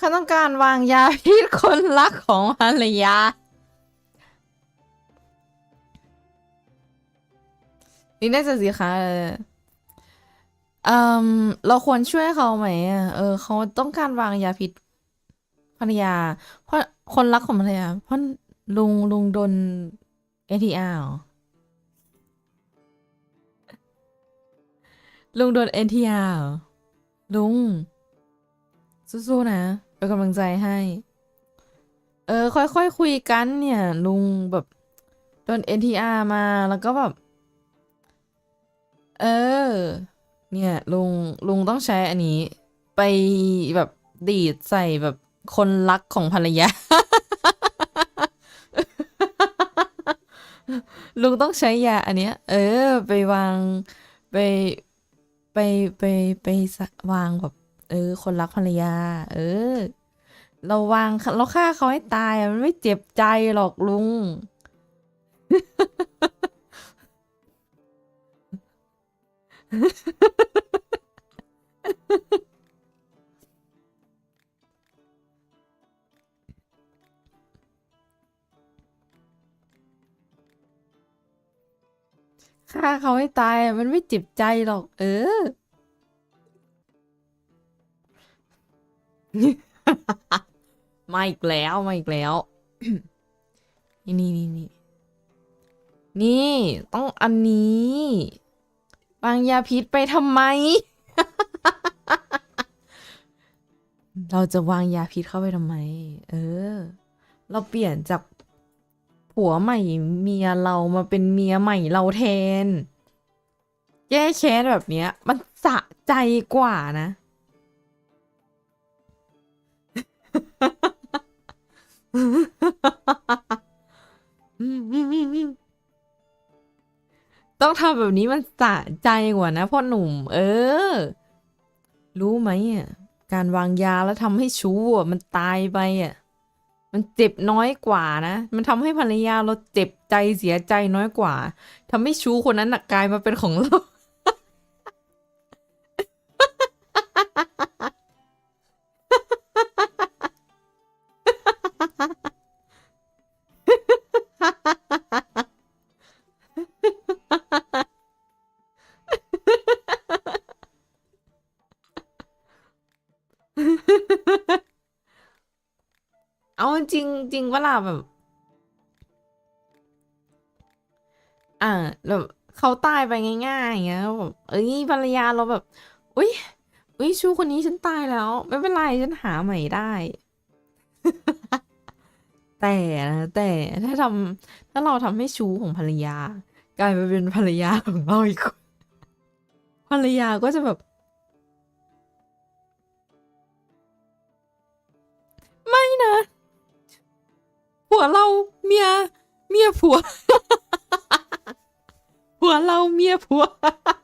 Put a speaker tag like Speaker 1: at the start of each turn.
Speaker 1: เขาต้องการวางยาพิษคนรักของภรรยา นี่น่าจะสิคะเออเอมเราควรช่วยเขาไหมเออ เขาต้องการวางยาพิษภรรยา เพราะคนรักของภรรยา เพราะลุงลุงโดนเอทีอาร์ลุงโดนเอทีอาร์ลุงสู้ๆนะ เป็นกำลังใจให้ เออ ค่อยๆคคุยกันเนี่ย ลุงแบบโดน NTR มาแล้วก็แบบ เออ เนี่ยลุงลุงต้องใช้อันนี้ ไปแบบดีดใส่แบบคนรักของภรรยา ลุงต้องใช้ยาอันเนี้ย เออ ไปวางไปไปไปไปวางแบบ เออ คนรักภรรยา เออ เราวางเราฆ่าเขาให้ตายมันไม่เจ็บใจหรอกลุง ฆ่าเขาให้ตายมันไม่เจ็บใจหรอก เออ มาอีกแล้วมาอีกแล้ว นี่นี่นี่นี่นี่ต้องอันนี้วางยาพิษไปทำไม เราจะวางยาพิษเข้าไปทำไม เออ เราเปลี่ยนจากผัวใหม่เมียเรามาเป็นเมียใหม่เราแทน แก้แค้นแบบเนี้ย มันสะใจกว่านะ ต้องทำแบบนี้มันสะใจกว่านะพ่อหนุ่ม เออ รู้ไหมอะ การวางยาแล้วทำให้ชู้อะมันตายไปอะ มันเจ็บน้อยกว่านะ มันทำให้ภรรยาเราเจ็บใจเสียใจน้อยกว่าทำให้ชู้คนนั้นน่ะกลายมาเป็นของเรา จริงจริงเว่าแบบ อ่าแบบเขาตายไปง่ายๆอย่างเงี้ยแบบเอ้ยภรรยาเราแบบอุ้ยอุ้ยชูคนนี้ฉันตายแล้ว ไม่เป็นไรฉันหาใหม่ได้ แต่นะแต่ถ้าทำถ้าเราทำให้ชูของภรรยา กลายไปเป็นภรรยาของเราอีกคนภรรยาก็จะแบบ ผัวเราเมียเ